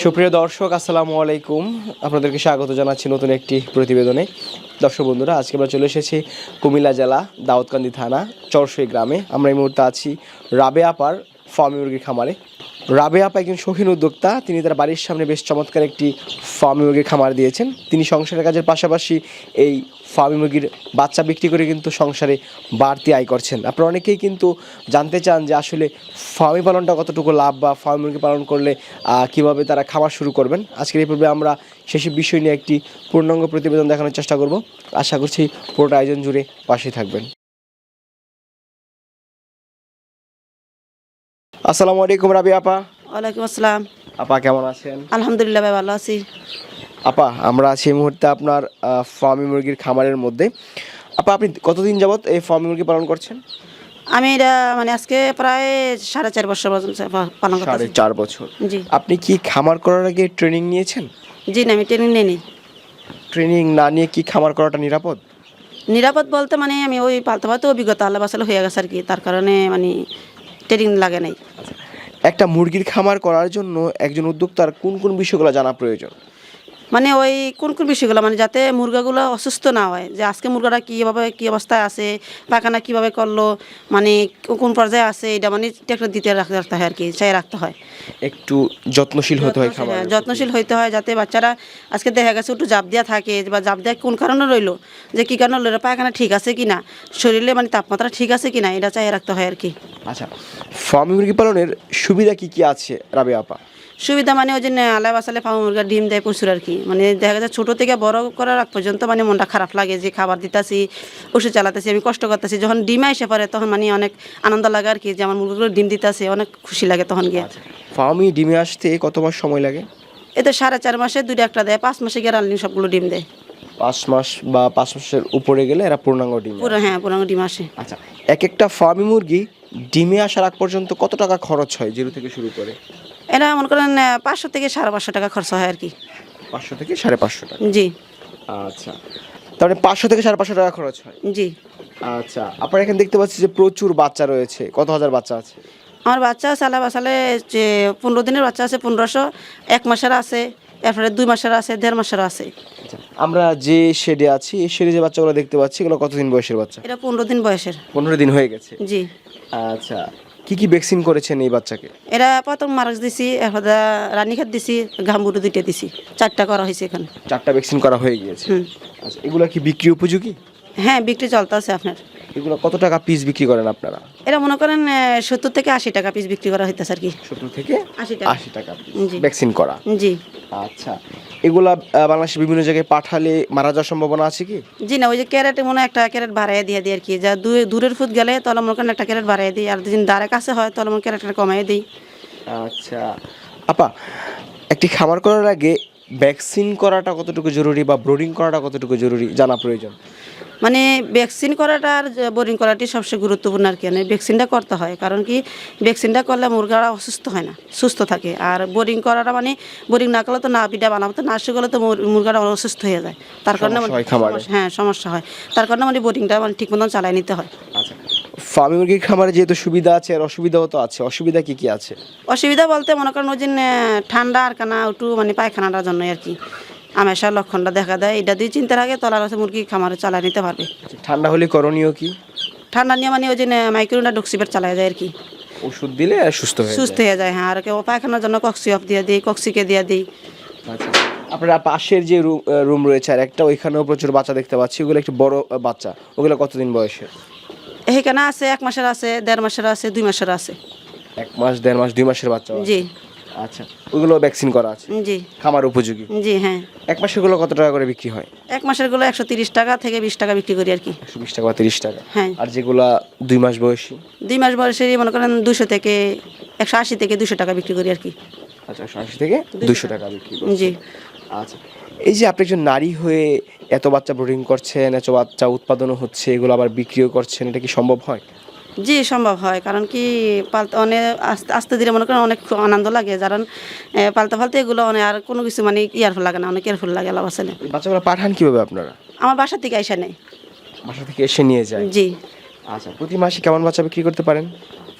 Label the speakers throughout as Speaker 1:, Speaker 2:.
Speaker 1: সুপ্রিয় দর্শক, আসসালামু আলাইকুম। আপনাদেরকে স্বাগত জানাচ্ছি নতুন একটি প্রতিবেদনে। দর্শক বন্ধুরা, আজকে আমরা চলে এসেছি কুমিল্লা জেলা, দাউদকান্দি থানা চরসই গ্রামে। আমরা এই মুহূর্তে আছি রাবে আপার ফার্মি মুরগির খামারে। রাবে আপা একজন শৌখিন উদ্যোক্তা। তিনি তার বাড়ির সামনে বেশ চমৎকার একটি ফার্মি মুরগির খামার দিয়েছেন। তিনি সংসারের কাজের পাশাপাশি এই ফার্মি মুরগির বাচ্চা বিক্রি করে কিন্তু সংসারে বাড়তি আয় করছেন। আপনারা অনেকেই কিন্তু জানতে চান যে আসলে ফার্মি পালনটা কতটুকু লাভ বা ফার্মি মুরগি পালন করলে কীভাবে তারা খামার শুরু করবেন? আজকের এই পর্বে আমরা সেসব বিষয় নিয়ে একটি পূর্ণাঙ্গ প্রতিবেদন দেখানোর চেষ্টা করব। আশা করছি পুরোটা আয়োজন জুড়ে পাশে থাকবেন। আসসালামু আলাইকুম রাবি আপা।
Speaker 2: ওয়ালাইকুম আসসালাম।
Speaker 1: আপা কেমন আছেন?
Speaker 2: আলহামদুলিল্লাহ ভাই ভালো আছি।
Speaker 1: আপা আমরা আছি এই মুহূর্তে আপনার ফার্মি মুরগির খামারের মধ্যে। আপা আপনি কতদিন যাবত এই ফার্মি মুরগি পালন করছেন?
Speaker 2: আমি এটা মানে আজকে প্রায় সাড়ে চার বছর পালন
Speaker 1: সাড়ে চার বছর।
Speaker 2: জি।
Speaker 1: আপনি কি খামার করার আগে ট্রেনিং নিয়েছেন?
Speaker 2: জি না আমি ট্রেনিং নিইনি।
Speaker 1: ট্রেনিং না নিয়ে কি খামার করাটা নিরাপদ?
Speaker 2: নিরাপদ বলতে মানে আমি ওই পালতে পালতে অভিজ্ঞতা আল্লাহ বাসালে হয়ে গেছে আর কি। তার কারণে মানে ট্রেনিং লাগে নাই।
Speaker 1: একটা মুরগির খামার করার জন্য একজন উদ্যোক্তার কোন কোন বিষয়গুলো জানা প্রয়োজন?
Speaker 2: মানে ওই কোন কোন বিষয়গুলো মানে যাতে মুরগাগুলো অসুস্থ না হয় যে আজকে মুরগাটা কীভাবে কী অবস্থায় আছে পায়খানা কীভাবে করল মানে কোন পর্যায়ে আছে এটা মানে একটা দিতে রাখতে হয় আর কি চাই রাখতে হয়।
Speaker 1: একটু যত্নশীল হতে হয়
Speaker 2: হ্যাঁ, যত্নশীল হইতে হয় যাতে বাচ্চারা আজকে দেখা গেছে একটু জাপ দেওয়া থাকে বা জাপ দেওয়া কোন কারণে রইল যে কী কারণে রইল পায়খানা ঠিক আছে কি না শরীরে মানে তাপমাত্রা ঠিক আছে কি না এটা চাই রাখতে হয় আর কি।
Speaker 1: আচ্ছা ফার্মি মুরগি পালনের সুবিধা কি কি আছে রাবে আপা?
Speaker 2: সুবিধা মানে ওই যে আলাই বাসালে ফার্ম মুরগা ডিম দেয় প্রচুর আর কি। মানে দেখা যাচ্ছে ছোটো থেকে বড় করার আগ পর্যন্ত মানে মনটা খারাপ লাগে যে খাবার দিতাছি ওষুধ চালাতেছি আমি কষ্ট করতেছি। যখন ডিম এসে পড়ে তখন মানে অনেক আনন্দ লাগে আর কি যে আমার মুরগিগুলো ডিম দিতেছে অনেক খুশি লাগে তখন গিয়ে।
Speaker 1: ফার্মি ডিমে আসতে কত মাস সময় লাগে?
Speaker 2: এতে সাড়ে চার মাসে দুটো একটা দেয় পাঁচ মাসে গিয়ে রান্নি সবগুলো ডিম দেয়।
Speaker 1: পাঁচ মাস বা পাঁচ মাসের উপরে গেলে এরা পূর্ণাঙ্গ ডিম
Speaker 2: পুরো হ্যাঁ পুরো ডিম আসে।
Speaker 1: আচ্ছা এক একটা ফার্মি মুরগি ডিমে আসার আগ পর্যন্ত কত টাকা খরচ হয় জিরো থেকে শুরু করে?
Speaker 2: এটা মনে করেন পাঁচশো থেকে সাড়ে পাঁচশো টাকা খরচ হয় আর কি।
Speaker 1: পাঁচশো থেকে সাড়ে পাঁচশো টাকা?
Speaker 2: জি।
Speaker 1: আচ্ছা। তাহলে পাঁচশো থেকে সাড়ে পাঁচশো টাকা খরচ হয়?
Speaker 2: জি।
Speaker 1: আচ্ছা। আপনারা এখানে দেখতে পাচ্ছি যে প্রচুর বাচ্চা রয়েছে। কত হাজার বাচ্চা আছে?
Speaker 2: আমার বাচ্চা সালা বাসালে যে পনেরো দিনের বাচ্চা আছে পনেরোশো। এক মাসের আছে এরপরে দুই মাসের আছে দেড় মাসের আছে।
Speaker 1: আচ্ছা। আমরা যে শেডে আছি এই শেডে যে বাচ্চাগুলো দেখতে পাচ্ছি এগুলো কতদিন বয়সের বাচ্চা?
Speaker 2: এটা পনেরো দিন বয়সের।
Speaker 1: পনেরো দিন হয়ে গেছে।
Speaker 2: জি।
Speaker 1: আচ্ছা। কি কি ভ্যাকসিন করেছেন এই বাচ্চাকে?
Speaker 2: এরা প্রথম মার্কস দিছি এখন রানী খাত দিছি ঘামবুড়ো দুইটা দিছি। চারটা করা হয়েছে এখানে।
Speaker 1: চারটা ভ্যাকসিন করা হয়ে গিয়েছে। আচ্ছা এগুলো কি বিক্রি উপযোগী?
Speaker 2: হ্যাঁ বিক্রি চলতে আছে আপনার।
Speaker 1: এগুলো কত টাকা পিস বিক্রি করেন আপনারা?
Speaker 2: এরা মনে করেন সত্তর থেকে আশি টাকা পিস বিক্রি করা হইতেছে আর কি।
Speaker 1: সত্তর থেকে
Speaker 2: আশি টাকা।
Speaker 1: আশি টাকা ভ্যাকসিন করা।
Speaker 2: জি।
Speaker 1: আচ্ছা এগুলা বাংলাদেশের বিভিন্ন জায়গায় পাঠালে মারা যাওয়ার সম্ভাবনা আছে কি?
Speaker 2: জি না ওই যে ক্যারেটে মনে একটা ক্যারেট বাড়াইয়া দিয়ে দিই আর কি। যা দূরে- দূরের ফুট গেলে তাহলে মনে করেন একটা ক্যারেট বাড়াইয়া দিই আর যদি দ্বারে কাছে হয় তাহলে মনে ক্যারেটটা কমাই দিই
Speaker 1: আচ্ছা। আপা একটি খামার করার আগে ভ্যাকসিন করাটা কতটুকু জরুরি বা ব্রোডিং করাটা কতটুকু জরুরি জানা প্রয়োজন?
Speaker 2: মানে ভ্যাকসিন করাটা আর বোরিং করাটি সবচেয়ে গুরুত্বপূর্ণ আর কি। মানে ভ্যাকসিনটা করতে হয় কারণ কি ভ্যাকসিনটা করলে মুরগারা অসুস্থ হয় না সুস্থ থাকে। আর বোরিং করাটা মানে বোরিং না করলে তো না পিঠা বানাবো তো না গেলে তো মুর- মুরগারা অসুস্থ হয়ে যায়। তার কারণে মানে-
Speaker 1: হয়।
Speaker 2: সমস্যা- হ্যাঁ তার কারণে মানে বোরিংটা মানে ঠিক মতন চালাই নিতে হয়।
Speaker 1: আচ্ছা। ফার্মি মুরগির খামারে যেহেতু সুবিধা আছে আর অসুবিধাও তো আছে অসুবিধা কি কি আছে?
Speaker 2: অসুবিধা বলতে মনে করেন ওই যে ঠান্ডা আর কানা একটু মানে পায়খানাটার জন্য আর কি। আমেশা লক্ষণটা দেখা দেয়। এটা দিয়ে চিন্তা রাখে তলার আছে মুরগি খামারে চালাই নিতে পারবে।
Speaker 1: ঠান্ডা হলে করণীয় কি?
Speaker 2: ঠান্ডা নিয়ে মানে ওই যে মাইক্রোনা ডক্সিপেট চালাই যায় আর কি।
Speaker 1: ওষুধ দিলে সুস্থ হয়ে
Speaker 2: সুস্থ হয়ে যায় হ্যাঁ। আর কেউ পায়খানার জন্য কক্সি অফ দিয়ে দিই কক্সিকে দিয়ে দিই।
Speaker 1: আচ্ছা। আপনারা পাশের যে রুম রুম রয়েছে আর একটা ওইখানেও প্রচুর বাচ্চা দেখতে পাচ্ছি। ওগুলো একটু বড় বাচ্চা। ওগুলো কতদিন বয়সের?
Speaker 2: এখানে আছে এক মাসের আছে দেড় মাসের আছে দুই মাসের আছে।
Speaker 1: এক মাস দেড় মাস দুই মাসের বাচ্চা
Speaker 2: জি।
Speaker 1: আচ্ছা। ওগুলো ভ্যাকসিন করা আছে?
Speaker 2: জি।
Speaker 1: খামার উপযোগী?
Speaker 2: জি হ্যাঁ।
Speaker 1: এক মাসেরগুলো কত টাকা করে বিক্রি হয়?
Speaker 2: এক মাসেরগুলো একশো তিরিশ টাকা থেকে বিশ টাকা বিক্রি করি আর কি।
Speaker 1: একশো বিশ টাকা বা তিরিশ টাকা।
Speaker 2: হ্যাঁ।
Speaker 1: আর যেগুলা দুই মাস বয়সী?
Speaker 2: দুই মাস বয়সেরই মনে করেন দুশো থেকে একশো আশি থেকে দুশো টাকা বিক্রি করি আর কি।
Speaker 1: আচ্ছা একশো আশি থেকে দুশো টাকা। বিক্রি।
Speaker 2: জি।
Speaker 1: আচ্ছা এই যে আপনি একজন নারী হয়ে এত বাচ্চা ব্রিডিং করছেন এত বাচ্চা উৎপাদনও হচ্ছে এগুলো আবার বিক্রিও করছেন এটা কি সম্ভব হয়?
Speaker 2: জি সম্ভব হয়। কারণ কি পালতে অনেক আস্তে আস্তে ধীরে মনে করেন অনেক আনন্দ লাগে। কারণ পালতে ফালতে এগুলো অনেক আর কোনো কিছু মানে ইয়ারফুল লাগে না অনেক কেয়ারফুল লাগে না
Speaker 1: এই বাচ্চাগুলো পাঠান কীভাবে আপনারা?
Speaker 2: আমার বাসা থেকে আইসা নেই।
Speaker 1: বাসা থেকে এসে নিয়ে যায়?
Speaker 2: জি।
Speaker 1: আচ্ছা প্রতি মাসে কেমন বাচ্চা বিক্রি করতে পারেন?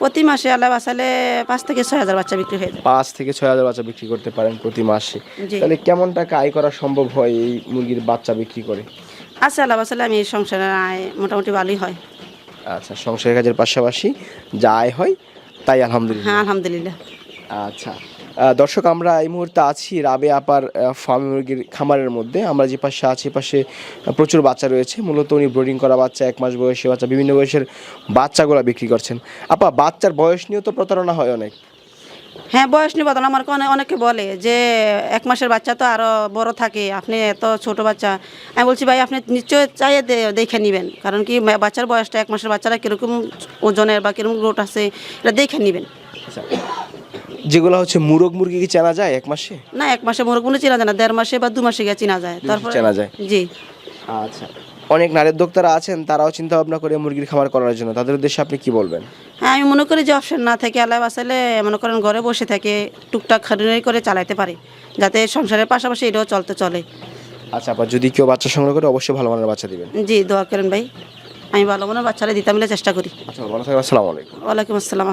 Speaker 2: প্রতি মাসে আল্লাহ বাসালে পাঁচ থেকে ছয় হাজার বাচ্চা বিক্রি হয়ে যায়।
Speaker 1: পাঁচ থেকে ছয় হাজার বাচ্চা বিক্রি করতে পারেন প্রতি মাসে। তাহলে কেমন টাকা আয় করা সম্ভব হয় এই মুরগির বাচ্চা বিক্রি করে?
Speaker 2: আচ্ছা আল্লাহ বাসালে আমি সংসারের আয় মোটামুটি ভালোই হয়।
Speaker 1: আচ্ছা সংসারের কাজের পাশাপাশি যা আয় হয় তাই আলহামদুলিল্লাহ।
Speaker 2: হ্যাঁ আলহামদুলিল্লাহ।
Speaker 1: আচ্ছা দর্শক আমরা এই মুহূর্তে আছি রাবে আপার ফার্ম মুরগির খামারের মধ্যে। আমরা যে পাশে আছি পাশে প্রচুর বাচ্চা রয়েছে। মূলত উনি ব্রিডিং করা বাচ্চা এক মাস বয়সে বাচ্চা বিভিন্ন বয়সের বাচ্চাগুলো বিক্রি করছেন। আপা বাচ্চার বয়স নিয়েও তো প্রতারণা হয় অনেক।
Speaker 2: হ্যাঁ বয়স নিবেদন আমার অনেক অনেকে বলে যে এক মাসের বাচ্চা তো আরও বড় থাকে আপনি এত ছোট বাচ্চা। আমি বলছি ভাই আপনি নিশ্চয় চাইয়ে দেখে নেবেন। কারণ কি বাচ্চার বয়সটা এক মাসের বাচ্চারা কীরকম ওজনের বা কীরকম গ্রোথ আছে এটা দেখে নেবেন।
Speaker 1: আচ্ছা। যেগুলো হচ্ছে মুরগ মুরগি কি চেনা যায় এক মাসে?
Speaker 2: না এক মাসে মোরগুলো চেনা যায় না। দেড় মাসে বা দু মাসে গিয়ে চেনা যায়। তারপরে
Speaker 1: চেনা যায়।
Speaker 2: জি।
Speaker 1: আচ্ছা। অনেক নারীর উদ্যোক্তারা আছেন তারাও চিন্তা ভাবনা করে মুরগির খামার করার জন্য। তাদের উদ্দেশ্যে আপনি কি বলবেন?
Speaker 2: হ্যাঁ আমি মনে করি যে অপশন না থাকে আল্লাহ বাসালে মনে করেন ঘরে বসে থাকে টুকটাক খাটুনি করে চালাতে পারে যাতে সংসারের পাশাপাশি এটাও চলতে চলে।
Speaker 1: আচ্ছা আবার যদি কেউ বাচ্চা সংগ্রহ করে অবশ্যই ভালো মানের বাচ্চা দিবেন।
Speaker 2: জি দোয়া করেন ভাই। আমি ভালো মনে বাচ্চারা দিতে মিলে চেষ্টা করি।
Speaker 1: আচ্ছা ভালো থাকবেন আসসালামু আলাইকুম।
Speaker 2: ওয়ালাইকুম আসসালাম।